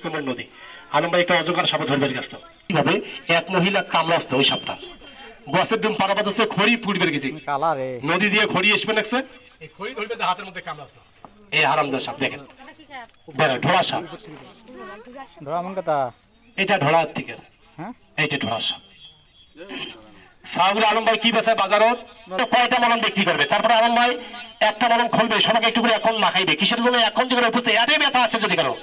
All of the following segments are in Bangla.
উৎকমল নদী। আলম ভাই একটা অজগার সাপে ধরবে গেছিল কীভাবে এক মহিলা কামড়াচ্ছে ওই সাপটা। গছের ডিম পাড়া বাতাচ্ছে খড়ি পুড়বে গেছি। নদী দিয়ে খড়ি এসবে লাগছে এই খড়ি ধরবে যে হাতের মধ্যে কামড়াচ্ছে এই হারামদার সাপ দেখেন। বেড়া ঢোড়া সাপ। মন কথা। এটা ঢোড়ার থেকে। হ্যাঁ? এইটা ঢোড়া সাপ। সাহাবুল আলম ভাই কি বেছে বাজারত? কয়টা মলম বিক্রি করবে? তারপরে আলম ভাই একটা মলম খুলবে সবাইকে একটু করে এখন মাখাইবে। কিসের জন্য? এখন যেখানে উপস্থিত। এটাই ব্যথা আছে যদি কারও।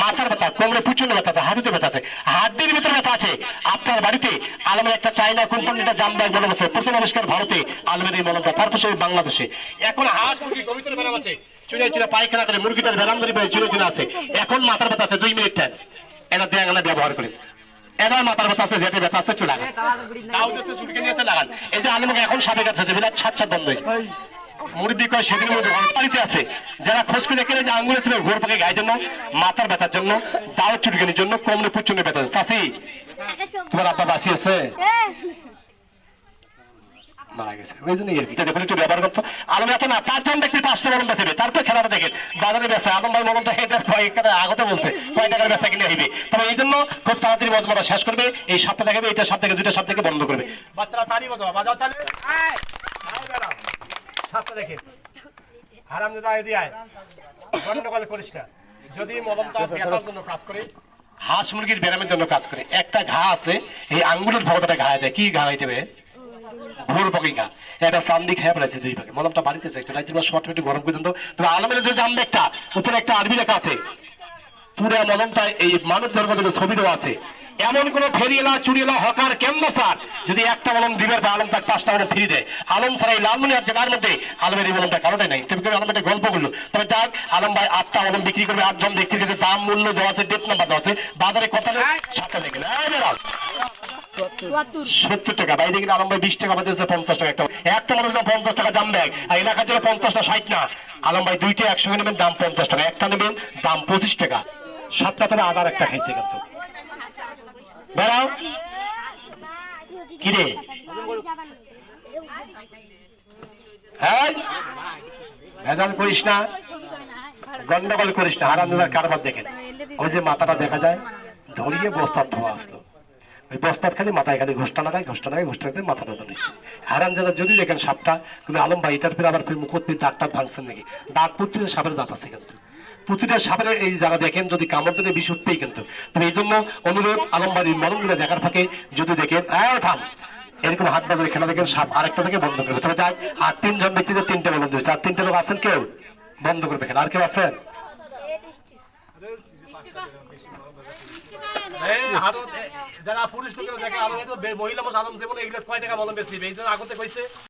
মাথার ব্যথা কোমরে প্রচণ্ড ব্যথা আছে হাঁটুতে ব্যথা আছে হাড্ডির ভিতরে ব্যথা আছে আপনার বাড়িতে আলমের একটা চাইনা কোম্পানিটা জাম ব্যাগ মলম আছে প্রথম আবিষ্কার ভারতে আলমের এই মলমটা তারপর সে বাংলাদেশে এখন হাঁস মুরগি ব্যায়াম আছে চুলে চুলে পায়খানা করে মুরগিটার ব্যায়াম ধরে চুলে চুলে আছে এখন মাথার ব্যথা আছে দুই মিনিট টাইম এটা দিয়ে আঙানা ব্যবহার করে এবার মাথার ব্যথা আছে যেটা ব্যথা আছে একটু লাগান তাও দেশে ছুটকে নিয়েছে লাগান এই যে আলমকে এখন সাপে কাছে যে বিরাট ছাদ ছাদ বন্ধ হয়েছে মুরব্বী কয় সেদিন মধ্যে বাড়িতে আছে। যারা খোঁজ করে কেনে যে আঙ্গুলে ছিল ঘোর পাকে গায়ের জন্য মাথার ব্যথার জন্য দাও চুটকানির জন্য কোমরে প্রচণ্ড ব্যথা চাষি তোমার আব্বা বাসি আছে? মারা গেছে। ওই জন্য যখন একটু ব্যবহার করতো। আলম এত না পাঁচজন ব্যক্তি পাঁচটা মলম বেচবে তারপর খেলাটা দেখেন বাজারে বেচে আলম ভাই মলমটা হেঁটে কয়েক আগতে বলছে কয় টাকার বেচা কিনে হইবে তবে এই জন্য খুব তাড়াতাড়ি মজমাটা শেষ করবে। এই সপ্তাহ দেখাবে এইটা সব থেকে দুইটা সব বন্ধ করবে। বাচ্চারা তালি বাজাও বাজাও তালি। দেখে। হারাম করিস না। যদি মলমটা জন্য কাজ করে, হাঁস মুরগির ব্যায়ামের জন্য কাজ করে, একটা ঘা আছে, এই আঙ্গুলের ভগতটা ঘা যায়, কি ঘা ভোর বগিকা এটা চান্দি খেয়ে ফেলেছে দুই ভাগে। মলমটা একটু রাত্রি বা শর্ট একটু গরম করে তবে আলমের যে জানবে একটা, উপরে একটা আরবি লেখা আছে, পুরো মলমটা এই মানব ধর্মের ছবি দেওয়া আছে। এমন কোন ফেরিয়েলা চুরিয়েলা হকার ক্যাম্বাসার যদি একটা মলম দিবের বা আলম তার পাঁচটা মলম ফ্রি দেয়। আলম ছাড়া এই লালমনিহার জেলার মধ্যে আলমের এই মলমটা কারণে নাই। তুমি আলম একটা গল্প করল তবে যাক আলম ভাই আটটা মলম বিক্রি করবে আটজন দেখতে গেছে দাম মূল্য দেওয়া আছে ডেট নাম্বার দেওয়া আছে। বাজারে কত সাতটা দেখে সত্তর। টাকা। বাইরে গেলে আলম ভাই বিশ টাকা বাদে পঞ্চাশ টাকা। একটা একটা মনে দাম পঞ্চাশ টাকা দাম ব্যাগ। আর এলাকার জন্য পঞ্চাশটা ষাট না। আলম ভাই দুইটা একসঙ্গে নেবেন দাম পঞ্চাশ টাকা। একটা নেবেন দাম পঁচিশ টাকা। সাতটা করে আদার একটা খাইছে কিন্তু। বেড়াও কিরে? হ্যাঁ? ভেজাল করিস না? গন্ডগোল করিস না। হারাম কারবার দেখেন। ওই যে মাথাটা দেখা যায়, ধরিয়ে বস্তার ধোয়া আসলো। ওই বস্তার খালি মাথায় খালি ঘোষটা লাগায় ঘোষটা লাগায় ঘোষটা লাগায় মাথাটা ধরিস হারান যারা যদি দেখেন সাপটা তুমি আলম ভাই এটার ফিরে আবার ফির মুখত দাঁতটা ভাঙছেন নাকি? দাঁত প্রতিটা সাপের দাঁত আছে কিন্তু। প্রতিটা সাপের এই যারা দেখেন, যদি কামড় দিলে বিষ উঠতেই কিন্তু। তবে এই জন্য অনুরোধ আলম বাড়ির মলমগুলো দেখার ফাঁকে যদি দেখেন থাম এরকম হাত বাজারে খেলা দেখেন, সাপ আরেকটা থেকে বন্ধ করবে। তবে যাক আর তিনজন ব্যক্তিদের তিনটে মলম দিয়েছে আর তিনটে লোক আছেন কেউ? বন্ধ করবে খেলা। আর কেউ আছেন? যারা পুরুষ লোকেরা দেখে মহিলা মানুষ আলম যেমন এগুলো কয় টাকা মলম বেশি? এই জন্য আগতে কইছে